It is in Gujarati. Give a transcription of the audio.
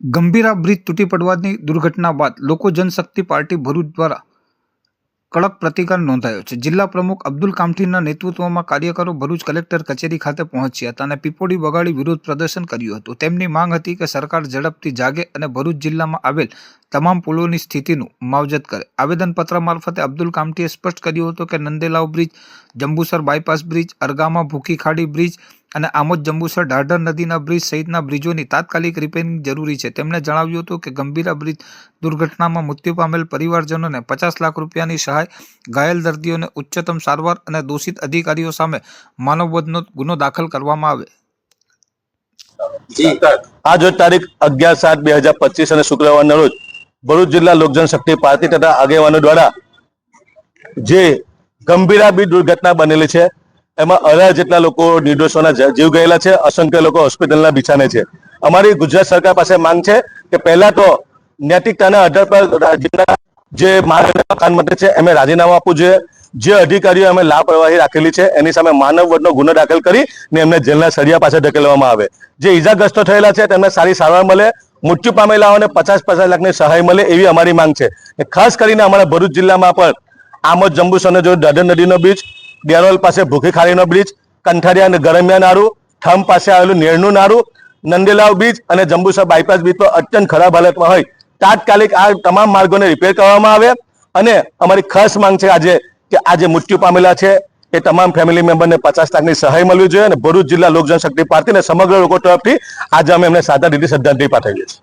ગંભીરા બ્રિજ તૂટી પડવાની દુર્ઘટના બાદ લોકો જનશક્તિ પાર્ટી ભરૂચ દ્વારા કડક પ્રતિકાર નોંધાયો છે. જિલ્લા પ્રમુખ અબ્દુલ કામઠીના નેતૃત્વમાં કાર્યકરો ભરૂચ કલેક્ટર કચેરી ખાતે પહોંચ્યા હતા અને પીપોડી બગાડી વિરોધ પ્રદર્શન કર્યું હતું. તેમની માંગ હતી કે સરકાર ઝડપથી જાગે અને ભરૂચ જિલ્લામાં આવેલ તમામ પુલોની સ્થિતિનું માવજત કરે. આવેદનપત્ર મારફતે અબ્દુલ કામઠીએ સ્પષ્ટ કર્યું હતું કે Nandelav bridge, Jambusar bypass bridge, Argama Bhukhi Khadi bridge અને આમોદ જંબુસર ઢાઢર નદીના બ્રિજ સહિતના બ્રિજોની તાત્કાલિક રિપેરિંગ જરૂરી છે. તેમણે જણાવ્યું હતું કે ગંભીર બ્રિજ દુર્ઘટનામાં મૃત્યુ પામેલ પરિવારજનોને પચાસ લાખ રૂપિયાની સહાય, ઘાયલ દર્દીઓને ઉચ્ચતમ સારવાર અને દોષિત અધિકારીઓ સામે માનવવધનો ગુનો દાખલ કરવામાં આવે. આજ તારીખ અગિયાર સાત બે હજાર પચીસ અને શુક્રવારના રોજ ભરૂચ જિલ્લા લોકજનશક્તિ પાર્ટી તથા આગેવાનો દ્વારા જે ગંભીરા બી દુર્ઘટના બનેલી છે એમાં અઢાર જેટલા લોકો નિર્દોષોના જીવ ગયેલા છે, અસંખ્ય લોકો હોસ્પિટલના બિછાને છે. અમારી ગુજરાત સરકાર પાસે માંગ છે કે પહેલા તો નૈતિકતાના આધાર પર રાજ્યના જે મંત્રી છે, એમને રાજીનામું આપવું જોઈએ. જે અધિકારીઓ અમે લાપરવાહી રાખેલી છે, એની સામે માનવ વધનો ગુનો દાખલ કરી ને એમને જેલના સળિયા પાસે ધકેલવામાં આવે. જે ઈજાગ્રસ્તો થયેલા છે, તેમને સારી સારવાર મળે, મૃત્યુ પામેલાઓને પચાસ પચાસ લાખની સહાય મળે એવી અમારી માંગ છે. ખાસ કરીને અમારા ભરૂચ જિલ્લામાં પણ આમોદ જંબુસરનો જો દાદર નદીનો બ્રિજ ડેરોલ પાસે ભૂખી ખાડીનો બ્રિજ કંઠારિયા અને ગરમિયા નારું થમ પાસે આવેલું નેરનું નારું નંદીલાવ બ્રિજ અને જંબુસર બાયપાસ બ્રિજ તો અત્યંત ખરાબ હાલતમાં હોય. તાત્કાલિક આ તમામ માર્ગોને રિપેર કરવામાં આવે અને અમારી ખાસ માંગ છે આજે કે આજે મૃત્યુ પામેલા છે, એ તમામ ફેમિલી મેમ્બરને પચાસ લાખની સહાય મળવી જોઈએ અને ભરૂચ જિલ્લા લોક જનશક્તિ પાર્ટી અને સમગ્ર લોકો તરફથી આજે અમે એમને સાદા રીતે શ્રદ્ધાંજલિ પાઠવીએ છીએ.